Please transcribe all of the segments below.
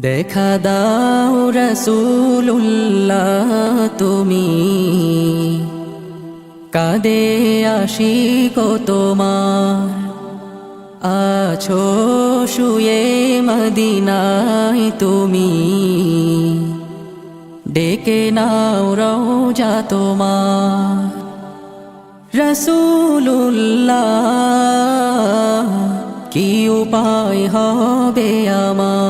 দেখা দাও রসুল্লাহ তুমি। কাদে আসি কো তোমার। আছো শুয়ে মদিনায় তুমি। ডেকে নাও রওজা তোমার। রসুল্লাহ কি উপায় হবে আমার?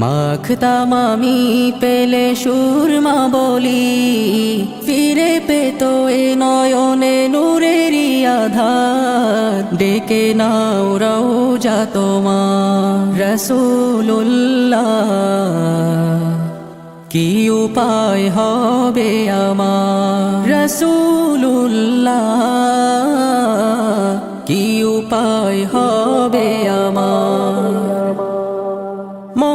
মাখতাম আমি পেলে সুরমা বলি। ফিরে পেত এ নয়নে নূরেরই আধার। ডেকে নাও রওজা তোমার রসুল্লাহ কি উপায় হবে আমার রসুল্লাহ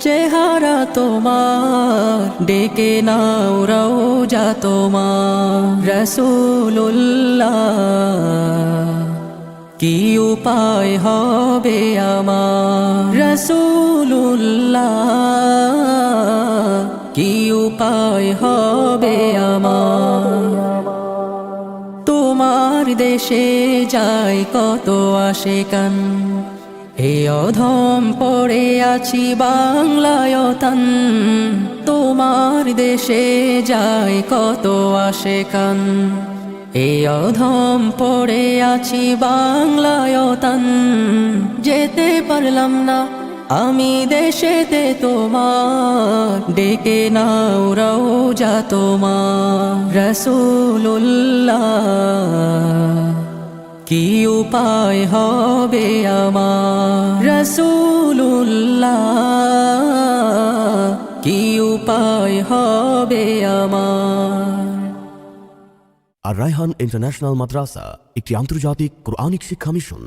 চেহারা তোমার, ডেকে নাও রওজা তোমার। রসুল্লাহ কি উপায় হবে আমার? রসুল্লাহ কি উপায় হবে আমার? তোমার দেশে যায় কত আসে কান হে অধম পড়ে আছি বাংলায়তন তোমার দেশে যায় কত আসে কান। এ অধম পড়ে আছি বাংলায়তন যেতে পারলাম না আমি দেশেতে তোমার। ডেকে নাও রও যা তোমার রসুল্লাহ কি উপায় হবে আমার? রসুল্লাহ কি উপায় হবে আমার? আর রায়হান ইন্টারন্যাশনাল মাদ্রাসা, একটি আন্তর্জাতিক কোরআনিক শিক্ষা মিশন।